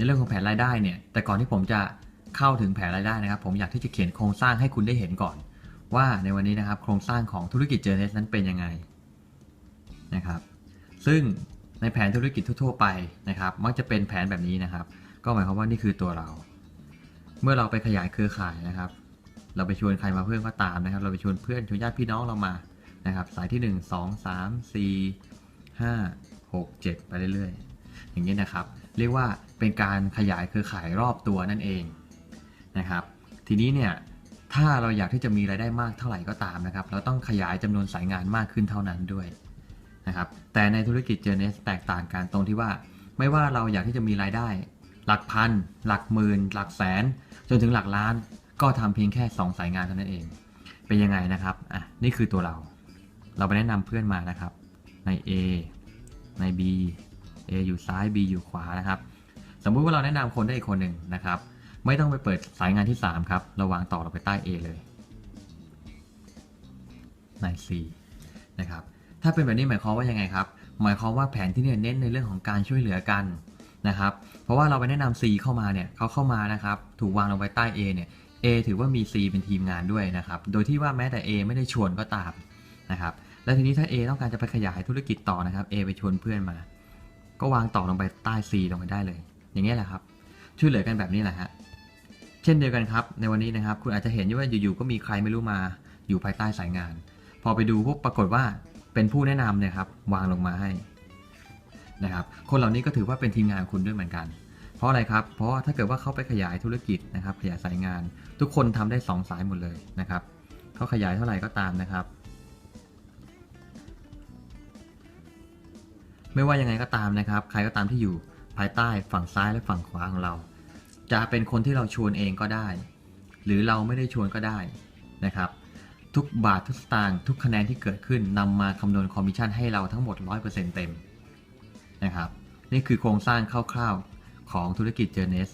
ในเรื่องของแผนรายได้เนี่ย แต่ก่อนที่ผมจะเข้าถึงแผนรายได้นะครับ ผมอยากที่จะเขียนโครงสร้างให้คุณได้เห็นก่อน ว่าในวันนี้นะครับ โครงสร้างของธุรกิจเจอเนสนั้นเป็นยังไงนะครับ ซึ่งในแผนธุรกิจทั่วๆไปนะครับ มักจะเป็นแผนแบบนี้นะครับ ก็หมายความว่านี่คือตัวเรา เมื่อเราไปขยายเครือข่ายนะครับ เราไปชวนใครมาเพิ่มก็ตามนะครับ เราไปชวนเพื่อนชวนญาติพี่น้องเรามานะครับ สายที่ 1 2 3 4 5 6 7 ไปเรื่อยๆ อย่างนี้นะครับ เรียกว่าเป็นการขยายเครือข่ายรอบตัวนั่นเองนะครับ ทีนี้เนี่ยถ้าเราอยากที่จะมีรายได้มากเท่าไหร่ก็ตามนะครับ เราต้องขยายจำนวนสายงานมากขึ้นเท่านั้นด้วยนะครับ แต่ในธุรกิจเจเนสแตกต่างกันตรงที่ว่า ไม่ว่าเราอยากที่จะมีรายได้ หลักพัน หลักหมื่น หลักแสน จนถึงหลักล้าน ก็ทำเพียงแค่ 2 สายงานเท่านั้นเอง เป็นยังไงนะครับ อะ นี่คือตัวเรา เราไปแนะนำเพื่อนมานะครับ ใน A ใน B A อยู่ซ้าย B อยู่ขวานะครับ สมมุติว่าเราแนะนำคนได้อีกคนหนึ่งนะครับ ไม่ต้องไปเปิดสายงานที่ 3 ครับเราวางต่อเราไปใต้ A เลย ใน C นะครับ ถ้าเป็นแบบนี้หมายความว่ายังไงครับ หมายความว่าแผนที่เนี่ยเน้นในเรื่องของการช่วยเหลือกันนะครับ เพราะว่าเราไปแนะนำ C เข้ามาเนี่ยเขาเข้ามานะครับ ถูกวางลงไปใต้ A เนี่ย A ถือว่ามี C เป็นทีมงานด้วยนะครับ โดยที่ว่าแม้แต่ A ไม่ได้ชวนก็ตามนะครับ และทีนี้ถ้า A ต้องการจะไปขยายธุรกิจต่อนะครับ A ไปชวนเพื่อนมา ก็วางต่อลงไปใต้ C ลงไปได้เลย อย่างนี้แหละครับ ช่วยเหลือกันแบบนี้แหละฮะเช่นเดียวกันครับ ในวันนี้นะครับ คุณอาจจะเห็นว่าอยู่ๆก็มีใครไม่รู้มาอยู่ภายใต้สายงาน พอไปดูปุ๊บปรากฏว่าเป็นผู้แนะนำเนี่ยครับวางลงมาให้นะครับ คนเหล่านี้ก็ถือว่าเป็นทีมงานคุณด้วยเหมือนกัน เพราะอะไรครับ เพราะว่าถ้าเกิดว่าเขาไปขยายธุรกิจนะครับ ขยายสายงาน ทุกคนทำได้ 2 สายหมดเลยนะครับเขาขยายเท่าไหร่ก็ตามนะครับ ไม่ว่ายังไงก็ตามนะครับ ใครก็ตามที่อยู่ภายใต้ฝั่งซ้ายและฝั่งขวาของเรา จะเป็นคนที่เราชวนเองก็ได้ หรือเราไม่ได้ชวนก็ได้นะครับ ทุกบาททุกสตางค์ทุกคะแนนที่เกิดขึ้นนำมาคำนวณคอมมิชชั่นให้เราทั้งหมด 100%เต็มนะครับ นี่คือโครงสร้างคร่าวๆของธุรกิจเจเนส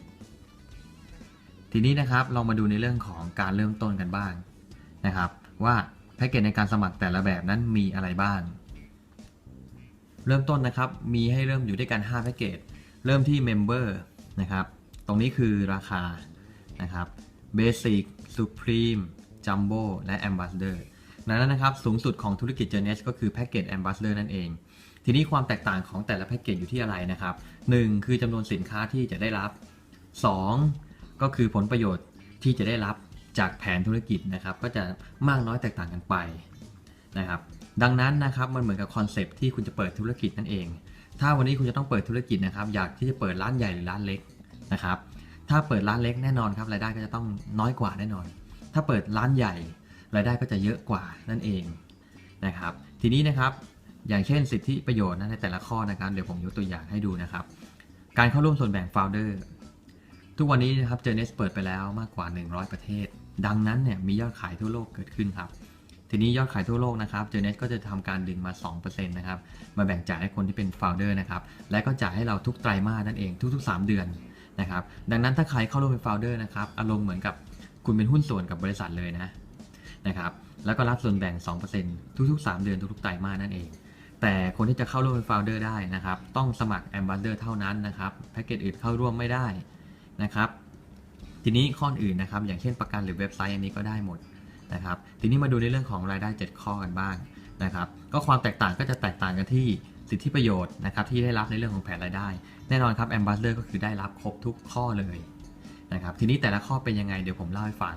ทีนี้นะครับลองมาดูในเรื่องของการเริ่มต้นกันบ้างนะครับ ว่าแพ็กเกจในการสมัครแต่ละแบบนั้นมีอะไรบ้าง เริ่มต้นนะครับ มีให้เริ่มอยู่ด้วยกัน5แพ็กเกจ เริ่มที่ Member นะครับ ตรงนี้คือราคานะครับ Basic Supreme Jumbo และ Ambassador ดังนั้นนะครับ สูงสุดของธุรกิจ Journeys ก็คือแพ็กเกจ Ambassador นั่นเอง ทีนี้ความแตกต่างของแต่ละแพ็กเกจอยู่ที่อะไรนะครับ 1. คือจำนวนสินค้าที่จะได้รับ 2. ก็คือผลประโยชน์ที่จะได้รับจากแผนธุรกิจนะครับ ก็จะมากน้อยแตกต่างกันไปนะครับ ดังนั้นนะครับมันเหมือนกับคอนเซปต์ที่คุณจะเปิดธุรกิจนั่นเอง ถ้าวันนี้คุณจะต้องเปิดธุรกิจนะครับอยากที่จะเปิดร้านใหญ่หรือร้านเล็กนะครับถ้าเปิดร้านเล็กแน่นอนครับรายได้ก็จะต้องน้อยกว่าแน่นอน ถ้าเปิดร้านใหญ่รายได้ก็จะเยอะกว่านั่นเองนะครับทีนี้นะครับอย่างเช่นสิทธิประโยชน์นะในแต่ละข้อนะครับเดี๋ยวผมยกตัวอย่างให้ดูนะครับ การเข้าร่วมส่วนแบ่ง Founder ทุกวันนี้นะครับเจเนสเปิดไปแล้วมากกว่า 100 ประเทศ ดังนั้นเนี่ยมียอดขายทั่วโลกเกิดขึ้นครับ ทีนี้ยอดขายทั่วโลกนะครับเจเนสก็จะทำการดึงมา 2%นะครับ มาแบ่งจ่ายให้คนที่เป็น Founder นะครับ และก็จ่ายให้เราทุกไตรมาสนั่นเองทุกๆ 3 เดือนนะครับ ดังนั้นถ้าใครเข้าร่วมเป็น Founder นะครับ อารมณ์เหมือนกับคุณเป็นหุ้นส่วนกับบริษัทเลยนะนะครับ แล้วก็รับส่วนแบ่ง 2%ทุกๆ 3 เดือนทุกๆ ไตรมาสนั่นเอง แต่คนที่จะเข้าร่วมเป็น Founder ได้นะครับ ต้องสมัคร Ambassador เท่านั้นนะครับ แพ็กเกจอื่นเข้าร่วมไม่ได้นะครับ ทีนี้ข้ออื่นนะครับ อย่างเช่นประกันหรือเว็บไซต์อันนี้ก็ได้หมด นะครับ ทีนี้มาดูในเรื่องของรายได้ 7 ข้อกันบ้างนะครับ ก็ความแตกต่างก็จะแตกต่างกันที่สิทธิประโยชน์นะครับที่ได้รับในเรื่องของแผนรายได้ แน่นอนครับ Ambassador ก็คือได้รับครบทุกข้อเลยนะครับ ทีนี้แต่ละข้อเป็นยังไงเดี๋ยวผมเล่าให้ฟัง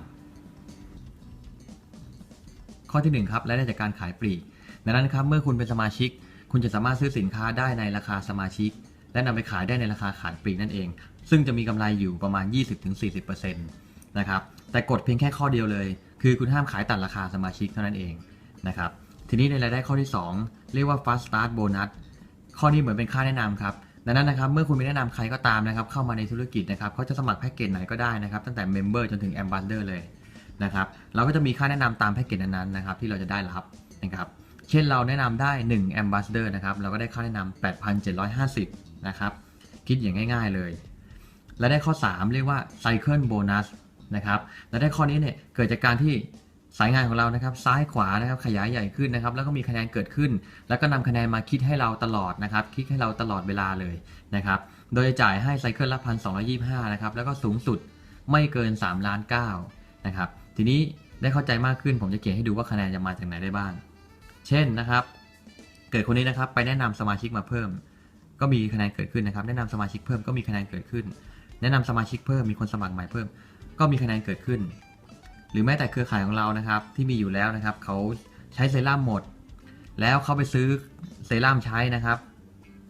ข้อที่1ครับรายได้จากการขายปลีกดังนั้นครับเมื่อคุณเป็นสมาชิก คุณจะสามารถซื้อสินค้าได้ในราคาสมาชิก และนำไปขายได้ในราคาขายปลีกนั่นเอง ซึ่งจะมีกำไรอยู่ประมาณ 20-40%นะครับแต่กฎเพียงแค่ข้อเดียวเลย คือคุณห้ามขายตัดราคาสมาชิกเท่านั้นเองนะครับ ทีนี้ในรายได้ข้อที่ 2 เรียกว่า fast start bonus ข้อนี้เหมือนเป็นค่าแนะนำครับดังนั้นนะครับเมื่อคุณไปแนะนำใครก็ตามนะครับเข้ามาในธุรกิจนะครับเขาจะสมัครแพ็กเกจไหนก็ได้นะครับตั้งแต่ member จนถึง ambassador เลยนะครับเราก็จะมีค่าแนะนำตามแพ็กเกจนั้นๆนะครับที่เราจะได้รับนะครับเช่นเราแนะนำได้1 ambassador นะครับเราก็ได้ค่าแนะนำ8,750นะครับคิดอย่างง่ายๆเลย และได้ข้อ 3 เรียกว่า cycle bonus นะครับและได้ข้อนี้เนี่ยเกิดจากการที่สายงานของเรานะครับซ้ายขวานะครับขยายใหญ่ขึ้นนะครับแล้วก็มีคะแนนเกิดขึ้น แล้วก็นำคะแนนมาคิดให้เราตลอดนะครับคิดให้เราตลอดเวลาเลยนะครับโดยจะจ่ายให้ไซเคิลละพันสองนะครับแล้วก็สูงสุดไม่เกิน3ล้าน9นะครับทีนี้ได้เข้าใจมากขึ้นผมจะเขียนให้ดูว่าคะแนนจะมาจากไหนได้บ้าง เช่นนะครับ เกิดคนนี้นะครับไปแนะนำสมาชิกมาเพิ่ม ก็มีคะแนนเกิดขึ้นนะครับ แนะนำสมาชิกเพิ่มก็มีคะแนนเกิดขึ้น แนะนำสมาชิกเพิ่มมีคนสมัครใหม่เพิ่ม ก็มีคะแนนเกิดขึ้น หรือแม้แต่เครือข่ายของเรานะครับ ที่มีอยู่แล้วนะครับเขาใช้เซรั่มหมด แล้วเขาไปซื้อเซรั่มใช้นะครับ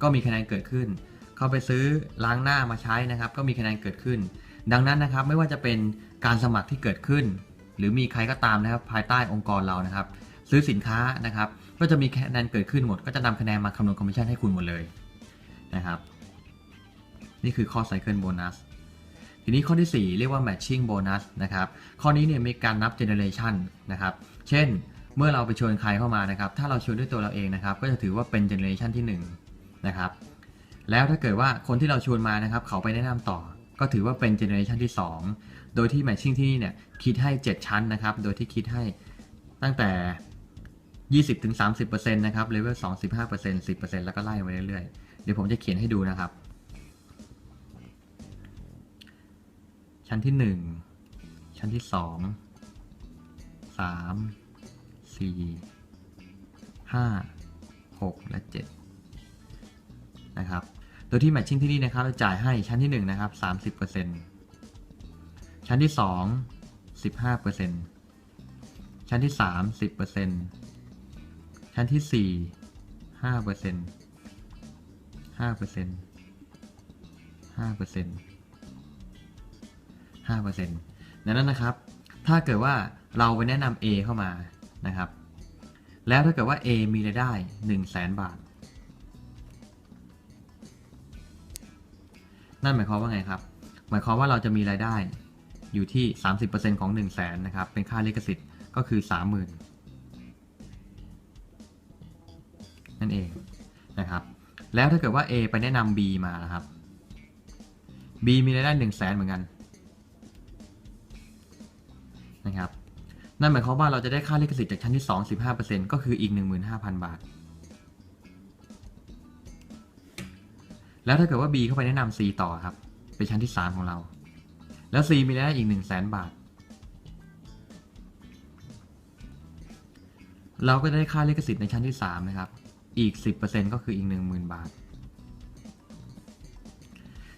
ก็มีคะแนนเกิดขึ้น เขาไปซื้อล้างหน้ามาใช้นะครับ ก็มีคะแนนเกิดขึ้น ดังนั้นนะครับไม่ว่าจะเป็นการสมัครที่เกิดขึ้น หรือมีใครก็ตามนะครับ ภายใต้องค์กรเรานะครับ ซื้อสินค้านะครับ ก็จะมีคะแนนเกิดขึ้นหมด ก็จะนำคะแนนมาคำนวณคอมมิชชั่นให้คุณหมดเลยนะครับ นี่คือข้อไซเคิลโบนัส ทีนี้ข้อที่ 4 เรียกว่า matching bonus นะครับ ข้อนี้เนี่ยมีการนับ generation นะครับ เช่น เมื่อเราไปชวนใครเข้ามานะครับ ถ้าเราชวนด้วยตัวเราเองนะครับ ก็จะถือว่าเป็น generation ที่1นะครับ แล้วถ้าเกิดว่าคนที่เราชวนมานะครับ เขาไปแนะนำต่อ ก็ถือว่าเป็น generation ที่ 2 โดยที่ matching ที่นี่เนี่ยคิดให้ 7 ชั้นนะครับ โดยที่คิดให้ตั้งแต่20-30%นะครับ level 2 15% 10%แล้วก็ไล่ไปเรื่อยๆ เดี๋ยวผมจะเขียนให้ดูนะครับ ชั้นที่หนึ่งชั้นที่สองสามสี่ห้าหกและเจ็ดนะครับโดยที่แมทชิ่งที่นี่นะครับเราจ่ายให้ชั้นที่หนึ่งนะครับสามสิบเปอร์เซ็นต์ชั้นที่สองสิบห้าเปอร์เซ็นต์ชั้นที่สามสิบเปอร์เซ็นต์ชั้นที่สี่ห้าเปอร์เซ็นต์ห้าเปอร์เซ็นต์ห้าเปอร์เซ็นต์ 5%ดังนั้นนะครับ ถ้าเกิดว่าเราไปแนะนำ A เข้ามานะครับ แล้วถ้าเกิดว่า A มีรายได้ 1 0 0 0 0แบาท นั่นหมายความว่าไงครับ หมายความว่าเราจะมีรายได้อยู่ที่ 30%ของ 1 0 0 0 0แสนนะครับ เป็นค่าลิขสิทธิ์ก็คือ 30,000 นั่นเองนะครับ แล้วถ้าเกิดว่า A ไปแนะนำ B มานะครับ B มีรายได้ 1 0 0 0 0แสนเหมือนกัน นะครับ นั่นหมายความว่าเราจะได้ค่าลิขสิทธิ์จากชั้นที่ 2 15%ก็คืออีก 15,000 บาท แล้วถ้าเกิดว่า B เข้าไปแนะนำ C ต่อครับเป็นชั้นที่ 3 ของเรา แล้ว C มีรายได้อีก 1 0 0 0 0แบาท เราก็จะได้ค่าลิขสิทธิ์ในชั้นที่ 3 นะครับ อีก 10%ก็คืออีก 10,000 บาท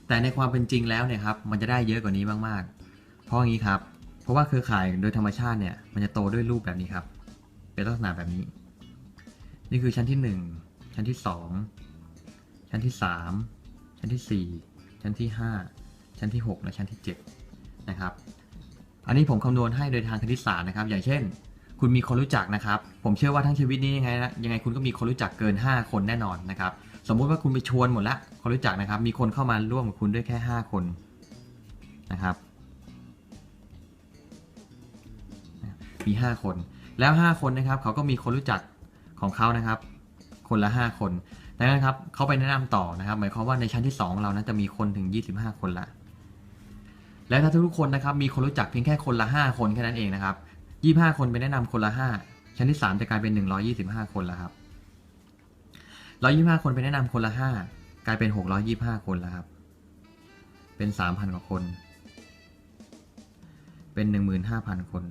แต่ในความเป็นจริงแล้วเนี่ยครับ มันจะได้เยอะกว่านี้มาก ๆ เพราะงี้ครับ เพราะว่าเครือข่ายโดยธรรมชาติเนี่ยมันจะโตด้วยรูปแบบนี้ครับ เป็นลักษณะแบบนี้ นี่คือชั้นที่ 1 ชั้นที่ 2 ชั้นที่ 3 ชั้นที่ 4 ชั้นที่ 5 ชั้นที่ 6 และชั้นที่ 7 นะครับ อันนี้ผมคำนวณให้โดยทางคณิตศาสตร์นะครับ อย่างเช่น คุณมีคนรู้จักนะครับ ผมเชื่อว่าทั้งชีวิตนี้ยังไงนะยังไงคุณก็มีคนรู้จักเกิน 5 คนแน่นอนนะครับ สมมุติว่าคุณไปชวนหมดละคนรู้จักนะครับ มีคนเข้ามาร่วมกับคุณด้วยแค่ 5 คนนะครับ มี 5 คน แล้ว 5 คนนะครับเขาก็มีคนรู้จักของเขานะครับ คนละ 5 คนดังนั้นครับเขาไปแนะนำต่อนะครับ หมายความว่าในชั้นที่2เรานั้นจะมีคนถึง 25 คนละและถ้าทุกคนนะครับมีคนรู้จักเพียงแค่คนละ 5 คนแค่นั้นเองนะครับ 25 คนไปแนะนำคนละ 5 ชั้นที่ 3 จะกลายเป็น 125 คนแล้วครับ125 คนไปแนะนำคนละ 5 กลายเป็น 625 คนแล้วครับ เป็น 3,000 กว่าคน เป็น 15,000 คน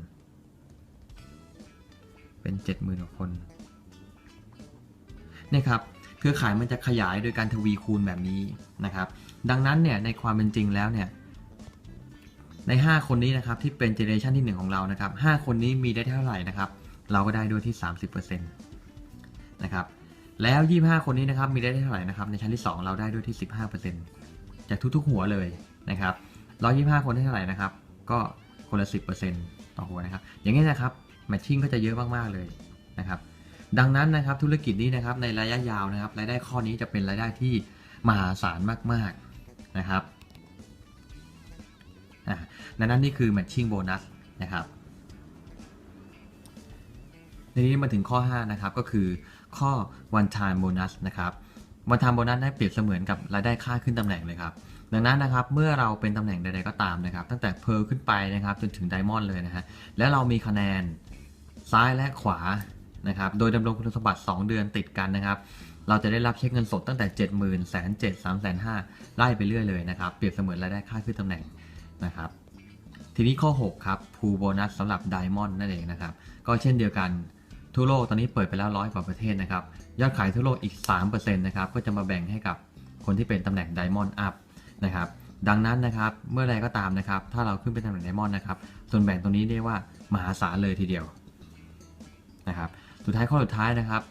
เป็นเจ็ดหมื่นกว่าคนนี่ครับเครือข่ายมันจะขยายโดยการทวีคูณแบบนี้นะครับ ดังนั้นเนี่ยในความเป็นจริงแล้วเนี่ยใน 5 คนนี้นะครับที่เป็นเจเนอเรชันที่ 1 ของเรานะครับ5คนนี้มีได้เท่าไหร่นะครับ เราก็ได้ด้วยที่ 30%นะครับแล้ว 25 คนนี้นะครับมีได้เท่าไหร่นะครับในชั้นที่ 2 เราได้ด้วยที่ 15%จากทุกๆหัวเลยนะครับ125 คนได้เท่าไหร่นะครับ ก็คนละ 10%ต่อหัวนะครับ อย่างนี้นะครับ แมทชิ่งก็จะเยอะมากๆเลยนะครับ ดังนั้นนะครับธุรกิจนี้นะครับในระยะยาวนะครับรายได้ข้อนี้จะเป็นรายได้ที่มหาศาลมากๆนะครับดังนั้นนี่คือ matching bonus นะครับทีนี้มาถึงข้อ 5 นะครับ ก็คือข้อ one time bonus นะครับ one time bonus ได้เปรียบเสมือนกับรายได้ค่าขึ้นตำแหน่งเลยครับ ดังนั้นนะครับเมื่อเราเป็นตำแหน่งใดๆก็ตามนะครับ ตั้งแต่เพร์ลขึ้นไปนะครับจนถึงไดมอนด์เลยนะฮะแล้วเรามีคะแนน ซ้ายและขวานะครับ โดยดำรงคุณสมบัติ 2 เดือนติดกันนะครับ เราจะได้รับเช็คเงินสดตั้งแต่ 7 0 0 0 0 0 0 0 7 3 5 0 0ไล่ไปเรื่อยเลยนะครับ เปรียบเสมือนรายได้ค่าขึ้นตำแหน่งนะครับ ทีนี้ข้อ 6 ครับพูโบนัสสำหรับไดมอนด์นั่นเองนะครับ ก็เช่นเดียวกันทั่วโลกตอนนี้เปิดไปแล้วร้อยกว่าประเทศนะครับ ยอดขายทั่วโลกอีก 3%นะครับ ก็จะมาแบ่งให้กับคนที่เป็นตำแหน่งไดมอนด์อัพนะครับ ดังนั้นนะครับเมื่อใดก็ตามนะครับ ถ้าเราขึ้นเป็นตำแหน่งไดมอนด์นะครับ ส่วนแบ่งตรงนี้เรียกว่ามหาศาลเลยทีเดียว นะครับสุดท้ายข้อสุดท้ายนะครับ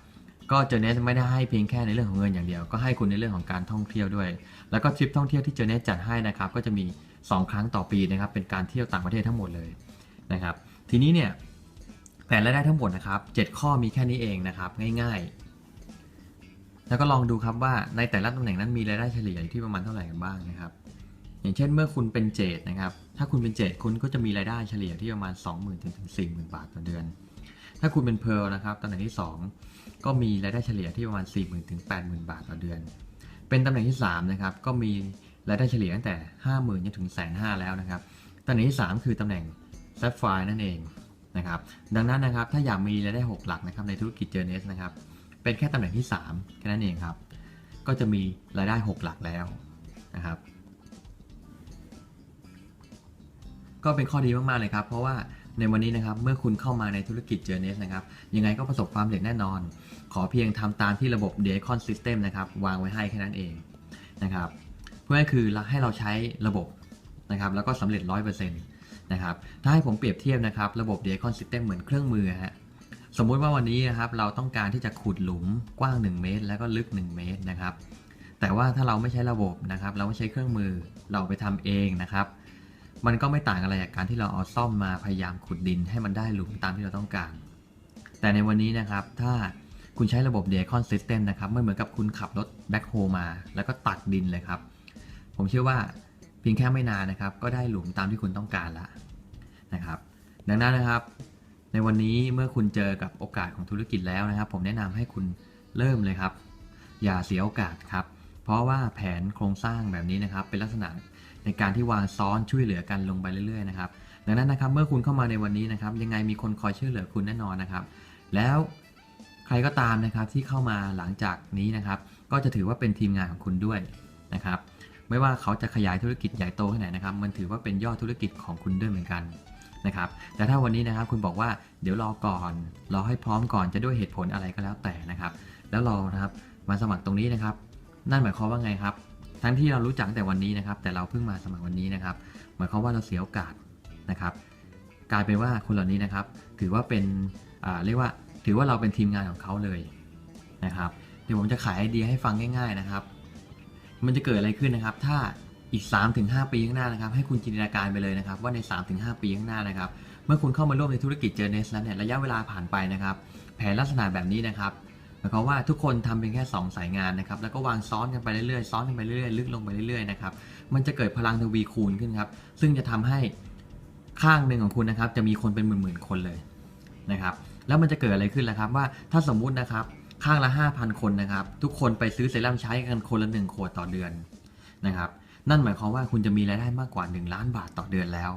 ก็เจอเนสไม่ได้ให้เพียงแค่ในเรื่องของเงินอย่างเดียว ก็ให้คุณในเรื่องของการท่องเที่ยวด้วย แล้วก็ทริปท่องเที่ยวที่เจอเนสจัดให้นะครับก็จะมี 2 ครั้งต่อปีนะครับเป็นการเที่ยวต่างประเทศทั้งหมดเลยนะครับทีนี้เนี่ยแผนรายได้ทั้งหมดนะครับ 7 ข้อมีแค่นี้เองนะครับง่ายๆ แล้วก็ลองดูครับว่าในแต่ละตำแหน่งนั้นมีรายได้เฉลี่ยอยู่ที่ประมาณเท่าไหร่กันบ้างนะครับอย่างเช่นเมื่อคุณเป็นเจดนะครับถ้าคุณเป็นเจดคุณก็จะมีรายได้เฉลี่ยที่ประมาณ 20,000ถึง40,000 บาทต่อเดือน ถ้าคุณเป็นเพร์ลนะครับตำแหน่งที่ 2 ก็มีรายได้เฉลี่ยที่ประมาณ 40,000ถึง80,000 บาทต่อเดือน เป็นตำแหน่งที่3นะครับก็มีรายได้เฉลี่ยตั้งแต่ 50,000จนถึงแสนห้าแล้วนะครับตำแหน่งที่ 3 คือตำแหน่ง s a p p h i r e นั่นเองนะครับดังนั้นนะครับถ้าอยากมีรายได้ 6 หลักนะครับในธุรกิจ Journeys นะครับเป็นแค่ตำแหน่งที่ 3 แค่นั้นเองครับ ก็จะมีรายได้ 6 หลักแล้วนะครับ ก็เป็นข้อดีมาก ๆ เลยครับ เพราะว่า ในวันนี้นะครับ เมื่อคุณเข้ามาในธุรกิจ Journeys นะครับ ยังไงก็ประสบความสำเร็จแน่นอน ขอเพียงทำตามที่ระบบ d e c o n System นะครับ วางไว้ให้แค่นั้นเองนะครับ เพื่อให้คือให้เราใช้ระบบนะครับ แล้วก็สำเร็จ 100%นะครับ ถ้าให้ผมเปรียบเทียบนะครับ ระบบ d e c o n System เหมือนเครื่องมือฮะสมมุติว่าวันนี้นะครับเราต้องการที่จะขุดหลุมกว้าง 1 เมตร แล้วก็ลึก 1 เมตรนะครับ แต่ว่าถ้าเราไม่ใช้ระบบนะครับ เราไม่ใช้เครื่องมือเราไปทำเองนะครับ มันก็ไม่ต่างอะไรจากการที่เราเอาซ่อมมาพยายามขุดดินให้มันได้หลุมตามที่เราต้องการ แต่ในวันนี้นะครับ ถ้าคุณใช้ระบบ d e c o n System นะครับไม่เหมือนกับคุณขับรถแบ็คโฮมา แล้วก็ตักดินเลยครับ ผมเชื่อว่าเพียงแค่ไม่นานนะครับ ก็ได้หลุมตามที่คุณต้องการแล้วนะครับ ดังนั้นนะครับ ในวันนี้เมื่อคุณเจอกับโอกาสของธุรกิจแล้วนะครับ ผมแนะนำให้คุณเริ่มเลยครับ อย่าเสียโอกาสครับ เพราะว่าแผนโครงสร้างแบบนี้นะครับ เป็นลักษณะ ในการที่วางซ้อนช่วยเหลือกันลงไปเรื่อยๆนะครับดังนั้นนะครับเมื่อคุณเข้ามาในวันนี้นะครับ ยังไงมีคนคอยช่วยเหลือคุณแน่นอนนะครับ แล้วใครก็ตามนะครับที่เข้ามาหลังจากนี้นะครับ ก็จะถือว่าเป็นทีมงานของคุณด้วยนะครับ ไม่ว่าเขาจะขยายธุรกิจใหญ่โตแค่ไหนนะครับ มันถือว่าเป็นยอดธุรกิจของคุณด้วยเหมือนกันนะครับ แต่ถ้าวันนี้นะครับคุณบอกว่าเดี๋ยวรอก่อนรอให้พร้อมก่อนจะด้วยเหตุผลอะไรก็แล้วแต่นะครับ แล้วรานะครับมาสมัครตรงนี้นะครับ นั่นหมายความว่าไงครับ ทั้งที่เรารู้จักแต่วันนี้นะครับ แต่เราเพิ่งมาสมัครวันนี้นะครับ หมายความว่าเราเสียโอกาสนะครับ กลายเป็นว่าคนเหล่านี้นะครับ ถือว่าเป็นเรียกว่าถือว่าเราเป็นทีมงานของเขาเลยนะครับ เดี๋ยวผมจะขายไอเดียให้ฟังง่าย ๆนะครับ มันจะเกิดอะไรขึ้นนะครับ ถ้าอีก 3-5 ปีข้างหน้านะครับ ให้คุณจินตนาการไปเลยนะครับ ว่าใน 3-5 ปีข้างหน้านะครับ เมื่อคุณเข้ามาร่วมในธุรกิจเจอเนสแล้วเนี่ยระยะเวลาผ่านไปนะครับ แผนลักษณะแบบนี้นะครับ หมายความว่าทุกคนทำเป็นแค่ 2 สายงานนะครับ แล้วก็วางซ้อนกันไปเรื่อยๆ ซ้อนกันไปเรื่อยๆ ลึกลงไปเรื่อยๆ นะครับ มันจะเกิดพลังทวีคูณขึ้นครับ ซึ่งจะทำให้ข้างหนึ่งของคุณนะครับ จะมีคนเป็นหมื่นๆ คนเลยนะครับ แล้วมันจะเกิดอะไรขึ้นล่ะครับ ว่าถ้าสมมุตินะครับ ข้างละ 5,000 คนนะครับ ทุกคนไปซื้อเซรั่มใช้กันคนละ1ขวดต่อเดือนนะครับ นั่นหมายความว่าคุณจะมีรายได้มากกว่า 1 ล้านบาทต่อเดือนแล้ว